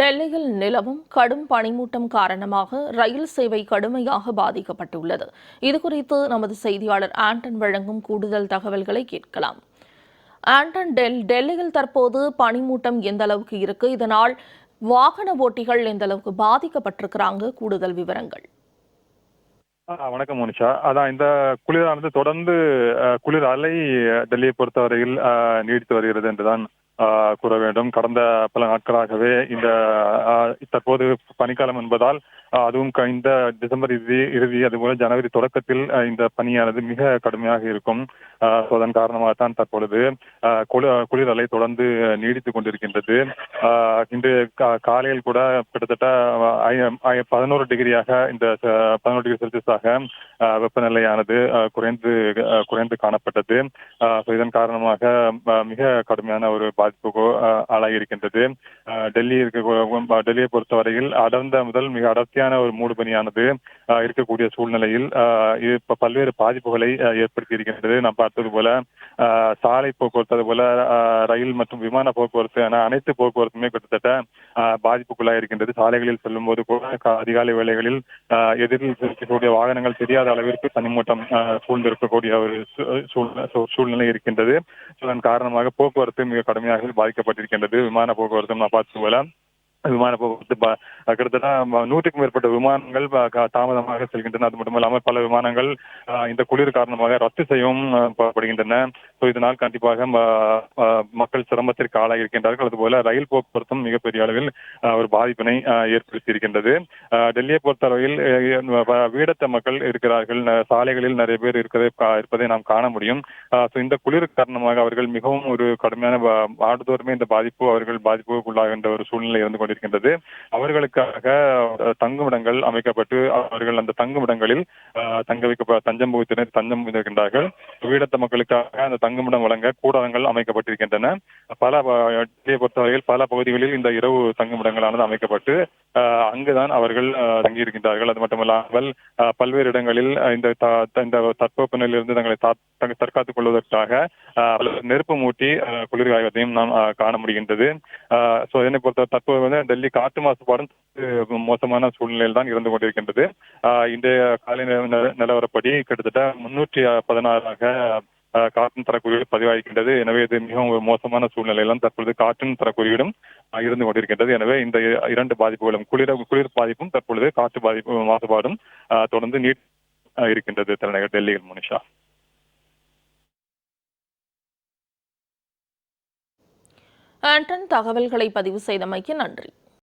டெல்லியில் நிலவும் கடும் பனிமூட்டம் காரணமாக ரயில் சேவை கடுமையாக பாதிக்கப்பட்டுள்ளது. இதுகுறித்து நமது செய்தியாளர் ஆண்டன் வழங்கும் கூடுதல் தகவல்களை கேட்கலாம். ஆண்டன் டெல் டெல்லியில் தற்போது பனிமூட்டம் எந்த அளவுக்கு இருக்கு? இதனால் வாகன ஓட்டிகள் எந்த அளவுக்கு பாதிக்கப்பட்டிருக்கிறாங்க? கூடுதல் விவரங்கள். வணக்கம் மோனிஷா. அதான் இந்த குளிரானது தொடர்ந்து குளிர் அலை டெல்லியை பொறுத்தவரையில் நீடித்து வருகிறது என்றுதான் கூற வேண்டும். கடந்த பல நாட்களாகவே இந்த தற்போது பனிக்காலம் என்பதால் அதுவும் இந்த டிசம்பர் இறுதி இறுதி அதுபோல ஜனவரி தொடக்கத்தில் இந்த பனியானது மிக கடுமையாக இருக்கும். ஆ, so அதன் காரணமாகத்தான் தற்பொழுது குளிர் அலை தொடர்ந்து நீடித்துக் கொண்டிருக்கின்றது. இன்று காலையில் கூட கிட்டத்தட்ட பதினோரு டிகிரியாக இந்த பதினோரு டிகிரி செல்சியஸாக வெப்பநிலையானது குறைந்து குறைந்து காணப்பட்டது. இதன் காரணமாக மிக கடுமையான ஒரு பாதிப்புக்கு ஆளாகியிருக்கின்றது. ஆளாகி டெல்லி இருக்க டெல்லியை பொறுத்தவரையில் அடர்ந்த முதல் மிக அடர்த்தியான ஒரு மூடு பணியானது இருக்கக்கூடிய சூழ்நிலையில் ஆ, இது பல்வேறு பாதிப்புகளை ஏற்படுத்தி இருக்கின்றது நாம் பார்த்தது போல சாலை போக்குவரத்து அதுபோல ஆ, ரயில் மற்றும் விமான போக்குவரத்து என அனைத்து போக்குவரத்துமே கிட்டத்தட்ட பாதிப்புக்குள்ளாக இருக்கின்றது சாலைகளில் செல்லும் போது கூட அதிகாலை வேளைகளில் எதிரில் இருக்கக்கூடிய வாகனங்கள் தெரியாத அளவிற்கு தனிமூட்டம் சூழ்ந்திருக்கக்கூடிய ஒரு சூழ்நிலை சூழ்நிலை இருக்கின்றது. இதன் காரணமாக போக்குவரத்து மிக கடுமையாக பாதிக்கப்பட்டிருக்கின்றது. விமான போக்குவரத்து நான் பார்த்தது போல விமான போக்குவரத்து கிட்டத்தட்ட நூற்றுக்கும் மேற்பட்ட விமானங்கள் தாமதமாக செல்கின்றன. அது மட்டும் இல்லாமல் பல விமானங்கள் இந்த குளிர் காரணமாக ரத்து செய்யவும் படுகின்றன. ஸோ இதனால் கண்டிப்பாக மக்கள் சிரமத்திற்கு ஆளாக இருக்கின்றார்கள் அதுபோல ரயில் போக்குவரத்தும் மிகப்பெரிய அளவில் ஒரு பாதிப்பினை ஏற்படுத்தியிருக்கின்றது. ஏற்படுத்தி இருக்கின்றது டெல்லியை பொறுத்தளவில் வீடத்த மக்கள் இருக்கிறார்கள். ந- சாலைகளில் நிறைய பேர் இருக்கிறதை இருப்பதை நாம் காண முடியும். ஸோ இந்த குளிர் காரணமாக அவர்கள் மிகவும் ஒரு கடுமையான ஆண்டுதோறுமே இந்த பாதிப்பு அவர்கள் பாதிப்புக்குள்ளாகின்ற ஒரு சூழ்நிலை இருந்து கொண்டிருக்கின்றது. அவர்களுக்காக தங்குமிடங்கள் அமைக்கப்பட்டு அவர்கள் அந்த தங்குமிடங்களில் தங்க வைக்க தஞ்சம் புகுத்தினர் தஞ்சம் புகுந்திருக்கின்றார்கள். வீடத்த மக்களுக்காக அந்த தங்குமிடம் வழங்க கூடாரங்கள் அமைக்கப்பட்டிருக்கின்றன. பல பொறுத்தவரையில் பல பகுதிகளில் இந்த இரவு தங்குமிடங்களானது அமைக்கப்பட்டு அங்குதான் அவர்கள் தங்கியிருக்கின்றார்கள். அது மட்டுமல்லாமல் பல்வேறு இடங்களில் இந்த இந்த தட்பவெப்ப நிலையிலிருந்து தங்களை தங்க- தற்காத்துக் கொள்வதற்காக நெருப்பு மூட்டி குளிர் காய்வதையும் நாம் காண முடிகின்றது. ஸோ இதனை பொறுத்த தற்போது வந்து டெல்லி காற்று மாசுபாடும் மோசமான சூழ்நிலையில் தான் இருந்து கொண்டிருக்கின்றது. அஹ், இன்றைய காலை நில- நில- நிலவரப்படி கிட்டத்தட்ட முன்னூற்றி பதினாறாக காற்றின் தரக்குறியீடு பதிவாகின்றது எனவே இது மிகவும் மோசமான சூழ்நிலையிலும் தற்பொழுது காற்றின் தரக்குறியீடும் இருந்து கொண்டிருக்கின்றது. எனவே இந்த இரண்டு பாதிப்புகளும் குளிர குளிர் பாதிப்பும் தற்பொழுது காற்று பாதிப்பு மாசுபாடும் அஹ், தொடர்ந்து நீட் இருக்கின்றது தலைநகர் டெல்லியில் முனிஷா. ஆண்டன் தகவல்களை பதிவு செய்தமைக்கு நன்றி.